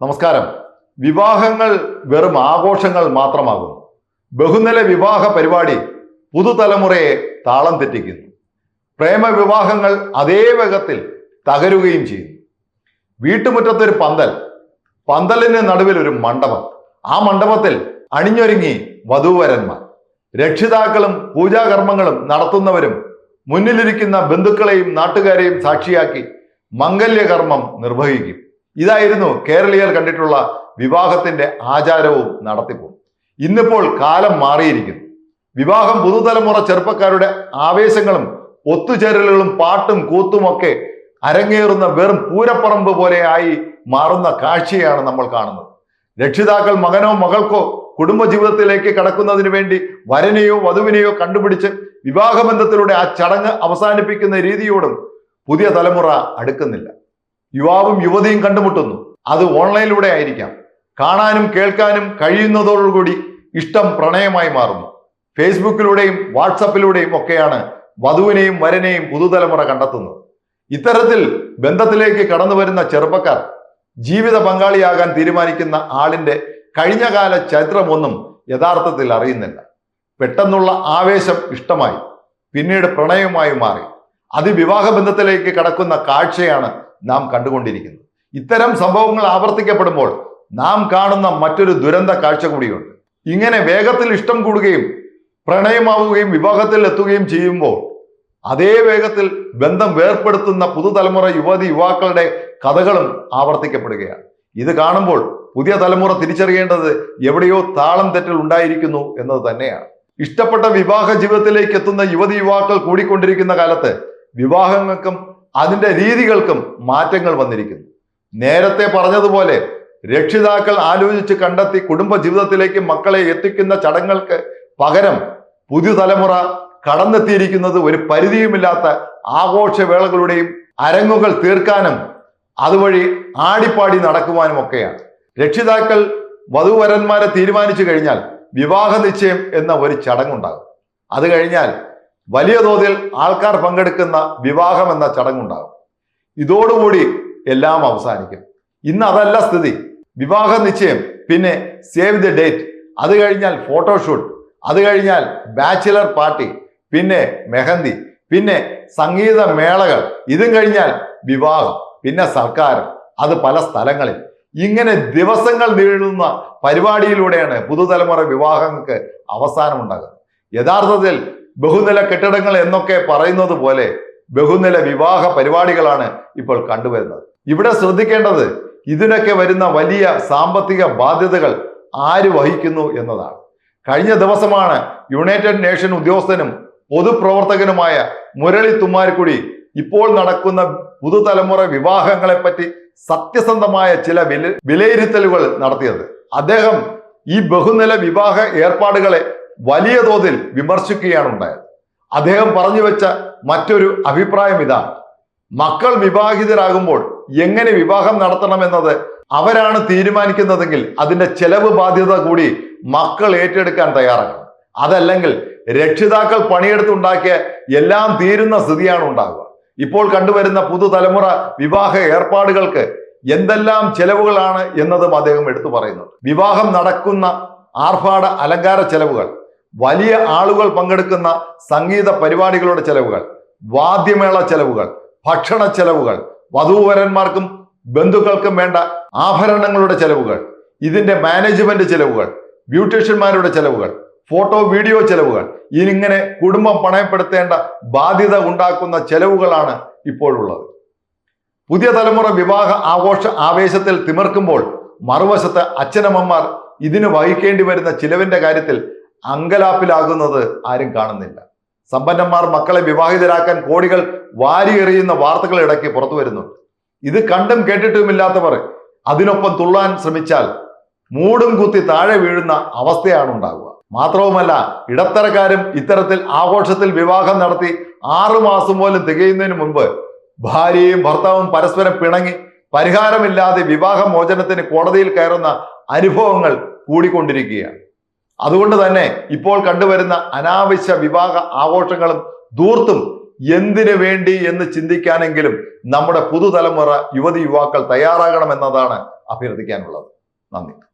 നമസ്കാരം. വിവാഹങ്ങൾ വെറും ആഘോഷങ്ങൾ മാത്രമാകും ബഹുനില വിവാഹ പരിപാടി പുതുതലമുറയെ താളം തെറ്റിക്കുന്നു. പ്രേമവിവാഹങ്ങൾ അതേ വേഗത്തിൽ തകരുകയും ചെയ്യും വീട്ടുമുറ്റത്തൊരു പന്തൽ പന്തലിന് നടുവിൽ ഒരു മണ്ഡപം. ആ മണ്ഡപത്തിൽ അണിഞ്ഞൊരുങ്ങി വധൂവരന്മാർ. രക്ഷിതാക്കളും പൂജാകർമ്മങ്ങളും നടത്തുന്നവരും മുന്നിലിരിക്കുന്ന ബന്ധുക്കളെയും നാട്ടുകാരെയും സാക്ഷിയാക്കി മംഗല്യകർമ്മം നിർവഹിക്കും. ഇതായിരുന്നു കേരളീയർ കണ്ടിട്ടുള്ള വിവാഹത്തിന്റെ ആചാരവും നടത്തിപ്പും. ഇന്നിപ്പോൾ കാലം മാറിയിരിക്കുന്നു. വിവാഹം പുതുതലമുറ ചെറുപ്പക്കാരുടെ ആവേശങ്ങളും ഒത്തുചേരലുകളും പാട്ടും കൂത്തുമൊക്കെ അരങ്ങേറുന്ന വെറും പൂരപ്പറമ്പ് പോലെയായി മാറുന്ന കാഴ്ചയാണ് നമ്മൾ കാണുന്നത്. രക്ഷിതാക്കൾ മകനോ മകൾക്കോ കുടുംബജീവിതത്തിലേക്ക് കടക്കുന്നതിന് വേണ്ടി വരനെയോ വധുവിനെയോ കണ്ടുപിടിച്ച് വിവാഹബന്ധത്തിലൂടെ ആ ചടങ്ങ് അവസാനിപ്പിക്കുന്ന രീതിയോടും പുതിയ തലമുറ അടുക്കുന്നില്ല. യുവാവും യുവതിയും കണ്ടുമുട്ടുന്നു. അത് ഓൺലൈനിലൂടെ ആയിരിക്കാം. കാണാനും കേൾക്കാനും കഴിയുന്നതോടുകൂടി ഇഷ്ടം പ്രണയമായി മാറുന്നു. ഫേസ്ബുക്കിലൂടെയും വാട്സപ്പിലൂടെയും ഒക്കെയാണ് വധുവിനെയും വരനെയും പുതുതലമുറ കണ്ടെത്തുന്നത്. ഇത്തരത്തിൽ ബന്ധത്തിലേക്ക് കടന്നു വരുന്ന ചെറുപ്പക്കാർ ജീവിത പങ്കാളിയാകാൻ തീരുമാനിക്കുന്ന ആളിന്റെ കഴിഞ്ഞകാല ചരിത്രമൊന്നും യഥാർത്ഥത്തിൽ അറിയുന്നില്ല. പെട്ടെന്നുള്ള ആവേശം ഇഷ്ടമായി പിന്നീട് പ്രണയമായി മാറി. അതിവിവാഹ ബന്ധത്തിലേക്ക് കടക്കുന്ന കാഴ്ചയാണ് നാം കണ്ടുകൊണ്ടിരിക്കുന്നത് ഇത്തരം സംഭവങ്ങൾ ആവർത്തിക്കപ്പെടുമ്പോൾ നാം കാണുന്ന മറ്റൊരു ദുരന്ത കാഴ്ച കൂടിയുണ്ട്. ഇങ്ങനെ വേഗത്തിൽ ഇഷ്ടം കൂടുകയും പ്രണയമാവുകയും വിവാഹത്തിൽ എത്തുകയും ചെയ്യുമ്പോൾ അതേ വേഗത്തിൽ ബന്ധം വേർപ്പെടുത്തുന്ന പുതുതലമുറ യുവതി യുവാക്കളുടെ കഥകളും ആവർത്തിക്കപ്പെടുകയാണ്. ഇത് കാണുമ്പോൾ പുതിയ തലമുറ തിരിച്ചറിയേണ്ടത് എവിടെയോ താളം തെറ്റൽ ഉണ്ടായിരിക്കുന്നു എന്നത് തന്നെയാണ്. ഇഷ്ടപ്പെട്ട വിവാഹ ജീവിതത്തിലേക്ക് എത്തുന്ന യുവതി യുവാക്കൾ കൂടിക്കൊണ്ടിരിക്കുന്ന കാലത്ത് വിവാഹങ്ങൾക്കും അതിന്റെ രീതികൾക്കും മാറ്റങ്ങൾ വന്നിരിക്കുന്നു. നേരത്തെ പറഞ്ഞതുപോലെ രക്ഷിതാക്കൾ ആലോചിച്ച് കണ്ടെത്തി കുടുംബ ജീവിതത്തിലേക്ക് മക്കളെ എത്തിക്കുന്ന ചടങ്ങുകൾക്ക് പകരം പുതുതലമുറ കടന്നെത്തിയിരിക്കുന്നത് ഒരു പരിധിയുമില്ലാത്ത ആഘോഷവേളകളുടെയും അരങ്ങുകൾ തീർക്കാനും അതുവഴി ആടിപ്പാടി നടക്കുവാനും ഒക്കെയാണ്. രക്ഷിതാക്കൾ വധുവരന്മാരെ തീരുമാനിച്ചു കഴിഞ്ഞാൽ വിവാഹ നിശ്ചയം എന്ന ഒരു ചടങ്ങുണ്ടാകും. അത് കഴിഞ്ഞാൽ വലിയ തോതിൽ ആൾക്കാർ പങ്കെടുക്കുന്ന വിവാഹം എന്ന ചടങ്ങുണ്ടാകും. ഇതോടുകൂടി എല്ലാം അവസാനിക്കും. ഇന്ന് അതല്ല സ്ഥിതി. വിവാഹ നിശ്ചയം പിന്നെ സേവ് ദി ഡേറ്റ് അത് കഴിഞ്ഞാൽ ഫോട്ടോഷൂട്ട് അത് കഴിഞ്ഞാൽ ബാച്ചിലർ പാർട്ടി പിന്നെ മെഹന്തി പിന്നെ സംഗീത മേളകൾ. ഇതും കഴിഞ്ഞാൽ വിവാഹം പിന്നെ സർക്കാർ. അത് പല സ്ഥലങ്ങളിൽ. ഇങ്ങനെ ദിവസങ്ങൾ നീളുന്ന പരിപാടിയിലൂടെയാണ് പുതുതലമുറ വിവാഹങ്ങൾക്ക് അവസാനം ഉണ്ടാകുന്നത് യഥാർത്ഥത്തിൽ ബഹുനില കെട്ടിടങ്ങൾ എന്നൊക്കെ പറയുന്നത് പോലെ ബഹുനില വിവാഹ പരിപാടികളാണ് ഇപ്പോൾ കണ്ടുവരുന്നത്. ഇവിടെ ശ്രദ്ധിക്കേണ്ടത് ഇതിനൊക്കെ വരുന്ന വലിയ സാമ്പത്തിക ബാധ്യതകൾ ആര് വഹിക്കുന്നു എന്നതാണ്. കഴിഞ്ഞ ദിവസമാണ് യുണൈറ്റഡ് നേഷൻ ഉദ്യോഗസ്ഥനും പൊതുപ്രവർത്തകനുമായ മുരളി തുമ്മാർക്കുടി ഇപ്പോൾ നടക്കുന്ന പുതുതലമുറ വിവാഹങ്ങളെപ്പറ്റി സത്യസന്ധമായ ചില വില വിലയിരുത്തലുകൾ നടത്തിയത്. അദ്ദേഹം ഈ ബഹുനില വിവാഹ ഏർപ്പാടുകളെ വലിയ തോതിൽ വിമർശിക്കുകയാണ് ഉണ്ടായത്. അദ്ദേഹം പറഞ്ഞു വെച്ച മറ്റൊരു അഭിപ്രായം ഇതാണ് മക്കൾ വിവാഹിതരാകുമ്പോൾ എങ്ങനെ വിവാഹം നടത്തണമെന്നത് അവരാണ് തീരുമാനിക്കുന്നതെങ്കിൽ അതിന്റെ ചെലവ് ബാധ്യത കൂടി മക്കൾ ഏറ്റെടുക്കാൻ തയ്യാറാകണം. അതല്ലെങ്കിൽ രക്ഷിതാക്കൾ പണിയെടുത്തുണ്ടാക്കിയ എല്ലാം തീരുന്ന സ്ഥിതിയാണ് ഉണ്ടാകുക ഇപ്പോൾ കണ്ടുവരുന്ന പുതുതലമുറ വിവാഹ ഏർപ്പാടുകൾക്ക് എന്തെല്ലാം ചെലവുകളാണ് എന്നതും അദ്ദേഹം എടുത്തു പറയുന്നുണ്ട്. വിവാഹം നടക്കുന്ന ആർഭാട അലങ്കാര ചെലവുകൾ വലിയ ആളുകൾ പങ്കെടുക്കുന്ന സംഗീത പരിപാടികളുടെ ചെലവുകൾ വാദ്യമേള ചെലവുകൾ ഭക്ഷണ ചെലവുകൾ വധൂവരന്മാർക്കും ബന്ധുക്കൾക്കും വേണ്ട ആഭരണങ്ങളുടെ ചെലവുകൾ ഇതിന്റെ മാനേജ്മെന്റ് ചെലവുകൾ ബ്യൂട്ടീഷ്യന്മാരുടെ ചെലവുകൾ ഫോട്ടോ വീഡിയോ ചെലവുകൾ ഇനിങ്ങനെ കുടുംബം പണയപ്പെടുത്തേണ്ട ബാധ്യത ഉണ്ടാക്കുന്ന ചെലവുകളാണ് ഇപ്പോഴുള്ളത്. പുതിയ തലമുറ വിവാഹ ആഘോഷ ആവേശത്തിൽ തിമിർക്കുമ്പോൾ മറുവശത്ത് അച്ഛനമ്മമാർ ഇതിന് വഹിക്കേണ്ടി വരുന്ന ചിലവിന്റെ കാര്യത്തിൽ അങ്കലാപ്പിലാകുന്നത് ആരും കാണുന്നില്ല. സമ്പന്നന്മാർ മക്കളെ വിവാഹിതരാക്കാൻ കോടികൾ വാരിയെറിയുന്ന വാർത്തകൾ ഇടയ്ക്ക് പുറത്തു വരുന്നുണ്ട്. ഇത് കണ്ടും കേട്ടിട്ടുമില്ലാത്തവർ അതിനൊപ്പം തുള്ളാൻ ശ്രമിച്ചാൽ മൂടും കുത്തി താഴെ വീഴുന്ന അവസ്ഥയാണ് ഉണ്ടാകുക മാത്രവുമല്ല ഇടത്തരക്കാരും ഇത്തരത്തിൽ ആഘോഷത്തിൽ വിവാഹം നടത്തി ആറുമാസം പോലും തികയുന്നതിന് മുമ്പ് ഭാര്യയും ഭർത്താവും പരസ്പരം പിണങ്ങി പരിഹാരമില്ലാതെ വിവാഹ മോചനത്തിന് കോടതിയിൽ കയറുന്ന അനുഭവങ്ങൾ കൂടിക്കൊണ്ടിരിക്കുകയാണ്. അതുകൊണ്ട് തന്നെ ഇപ്പോൾ കണ്ടുവരുന്ന അനാവശ്യ വിവാഹ ആഘോഷങ്ങളും ദൂർത്തും എന്തിനു വേണ്ടി എന്ന് ചിന്തിക്കാനെങ്കിലും നമ്മുടെ പുതുതലമുറ യുവതി യുവാക്കൾ തയ്യാറാകണമെന്നതാണ് അഭ്യർത്ഥിക്കാനുള്ളത്. നന്ദി.